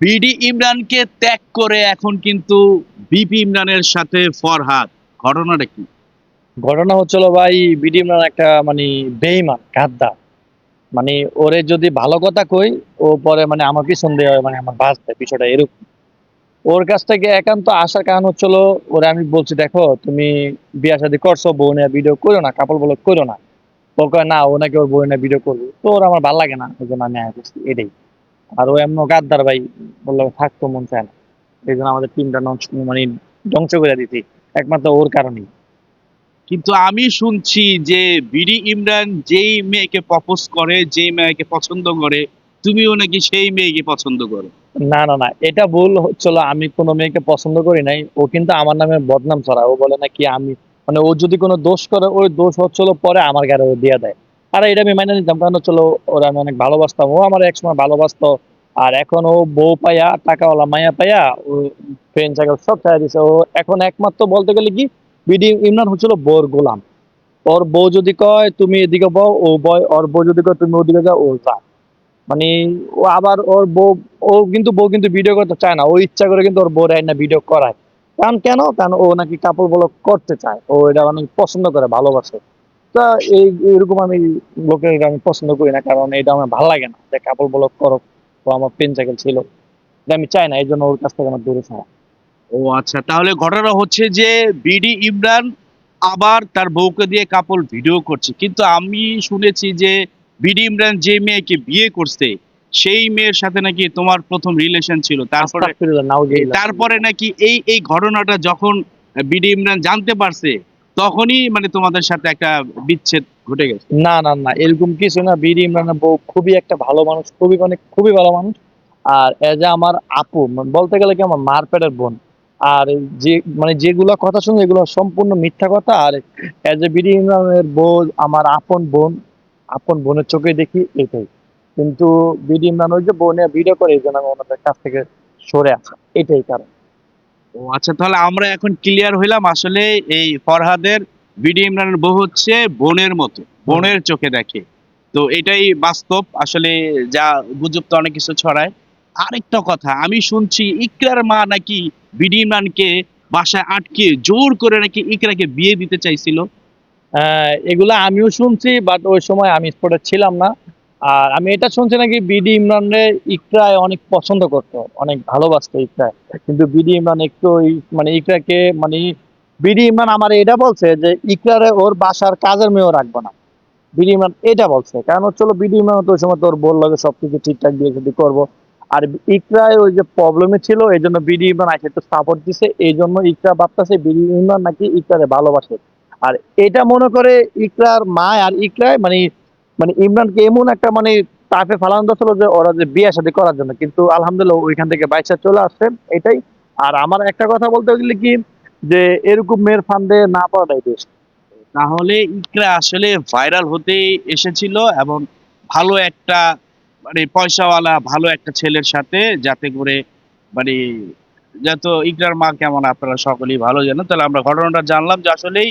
BD ইমরানকে ত্যাগ করে এখন কিন্তু বিপি ইমরানের সাথে ফরহাদ। ঘটনাটা কি? ঘটনা হচ্ছিল ভাই, বিডি ইমরান একটা মানে বেইমান গাদ্দা মানে ওরে যদি ভালো কথা কই, ও পরে মানে আমার পিছন দিয়ে মানে আমার বাস দেয় এরকম। ওর কাছ থেকে একান্ত আসার কারণ হচ্ছিল, ওরে আমি বলছি, দেখো, তুমি বিয়া শাদী করছ, বউ নিয়ে ভিডিও করো না কাপড় বলে, করো না। ও কয়, না, ও নাকি ওর বউ নিয়ে ভিডিও করবে। তো ওর আমার ভালো লাগে না, এই জন্য আমি এটাই। আর ও এমন গাদ্দার ভাই বললাম থাকতো মন চায় না। এই জন্য আমাদের টিমটা মানে ধ্বংস করে দিতি একমাত্র ওর কারণেই। কিন্তু আমি শুনছি যে বিডি ইমরান যেই মেয়েকে প্রপোজ করে যেই মেয়েকে পছন্দ করে তুমিও নাকি সেই মেয়েকে পছন্দ করো? না না না এটা ভুল হচ্ছিল। আমি কোনো মেয়েকে পছন্দ করি নাই। ও কিন্তু আমার নামে বদনাম ছড়ায়। ও বলে নাকি আমি মানে ও যদি কোনো দোষ করে ওই দোষ হচ্ছিল পরে আমার গাড়ি ও দিয়ে দেয়। আর এটা আমি মাইনে নিতাম, কারণ হচ্ছিল ওরা আমি অনেক ভালোবাসতাম। ও আমার একসময় ভালোবাসতো, আর এখন ও বউ পাইয়া টাকাওয়ালা মাইয়া পাইয়া ও ট্রেন চাকর সব ছাড়া দিছে। ও এখন একমাত্র বলতে গেলে কি, বিডি ইমরান হচ্ছিল বউর গোলাম। ওর বউ যদি কয়, তুমি এদিকে বউ, ও বয়, ওর বউ যদি কয়, তুমি ওদিকে যাও, ও যা। মানে ও আবার ওর বউ, ও কিন্তু, বউ কিন্তু ভিডিও করতে চায় না। ও ইচ্ছা করে কিন্তু ওর বউ না ভিডিও করায়। কারণ কেন? কারণ ও নাকি কাপড় ব্লগ করতে চায়। ও এটা অনেক পছন্দ করে, ভালোবাসে। তা এই এরকম আমি লোকের আমি পছন্দ করি না কারণ এটা আমার ভালো লাগে না। যে কাপড় ব্লগ করো ও আমার পেন সাইকেল ছিল। এটা আমি চাই না এই জন্য ওর কাছ থেকে আমার দূরে থাকা। ও আচ্ছা তাহলে ঘটনা হচ্ছে যে বিডি ইমরান আবার তার বউকে দিয়ে কাপল ভিডিও করছে। কিন্তু আমি শুনেছি যে বিডি ইমরান যে মেয়েকে বিয়ে করছে সেই মেয়ের সাথে নাকি তোমার প্রথম রিলেশন ছিল। তারপরে তারপরে নাকি এই এই ঘটনাটা যখন বিডি ইমরান জানতে পারছে তখনই মানে তোমাদের সাথে একটা বিচ্ছেদ ঘটে গেছে। না না না, এরকম কিছু না। বিডি ইমরানের বউ খুবই একটা ভালো মানুষ, খুবই মানে খুবই ভালো মানুষ। আর এজ আমার আপু মানে বলতে গেলে কি আমার মার পেটের বোন। আর যে মানে যেগুলো কথা শুনে এগুলো সম্পূর্ণ মিথ্যা কথা। আর এজ এ বিডি ইমরানের বউ, আমার আপন বোন, আপন বোনের চোখে দেখি এটাই। কিন্তু বিডি ইমরান ওই যে বোনে ভিডিও করে, এই জন্য আমি ওনাদের কাছ থেকে সরে আসা। এটাই কারণ। ও আচ্ছা তাহলে আমরা এখন ক্লিয়ার হইলাম আসলে এই ফরহাদের বিডি ইমরানের বউ হচ্ছে বোনের মতো, বোনের চোখে দেখে। তো এটাই বাস্তব, আসলে যা গুজব তো অনেক কিছু ছড়ায়। আরেকটা কথা, আমি শুনছি ইকরার মা নাকি বিডি ইমরানকে বাসায় আটকে জোর করে নাকি ইকরাকে বিয়ে দিতে চাইছিল? এগুলো আমিও শুনছি বাট ওই সময় আমি স্পটে ছিলাম না। আর আমি এটা শুনছি নাকি বিডি ইমরানরে ইকরায় অনেক পছন্দ করতো, অনেক ভালোবাসতো ইকরায়। কিন্তু বিডি ইমরান একটু মানে ইকরাকে মানে বিডি ইমরান আমার এটা বলছে যে ইকরারে ওর বাসার কাজের মেয়েও রাখব না। বিডি ইমরান এটা বলছে, কারণ হচ্ছিল বিডি ইমরান তো ওই সময় তোর বল লাগে সবকিছু ঠিকঠাক দিয়ে যদি করব। আর ইকরায় ওই যে প্রবলেমে ছিল, এই জন্য বিডি ইমরান আইসে একটু সাপোর্ট দিছে, এই জন্য ইকরা ভাবতেছে বিডি ইমরান নাকি ইকরারে ভালোবাসে। আর এটা মনে করে ইকরার মা আর ইকরায় মানে মানে ইমরানকে এমন একটা মানে তাপে ফালানো ছিল যে ওরা যে বিয়ে শাদী করার জন্য। কিন্তু আলহামদুলিল্লাহ ওইখান থেকে বাইসা চলে আসছে, এটাই। আর আমার একটা কথা বলতে গেলে কি, যে এরকম মেয়ের ফান্দে না পড়াটাই বেশ। তাহলে ইকরা আসলে ভাইরাল হতে এসেছিল এবং ভালো একটা মানে পয়সাওয়ালা, ভালো একটা ছেলের সাথে যাতে করে মানে যত ইকরার মা কেমন আপনারা সকলেই ভালো জানেন। তাহলে আমরা ঘটনাটা জানলাম যে আসলেই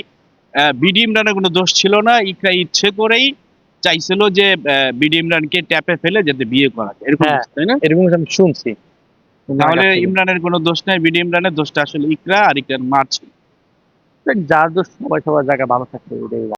বিডি ইমরানের কোনো দোষ ছিল না, ইকরা ইচ্ছে করেই চাইছিল যে বিডি ইমরানকে ট্যাপে ফেলে যাতে বিয়ে করা যায়। এরকম হ্যাঁ। তাই না? এরকম আমি শুনছি। তাহলে ইমরানের কোনো দোষ নাই বিডি ইমরানের দোষটা আসলে ইকরা আর ইকরার মা ছিল। যার দোষ সবাই সবার জায়গায় ভালো থাকবে এটাই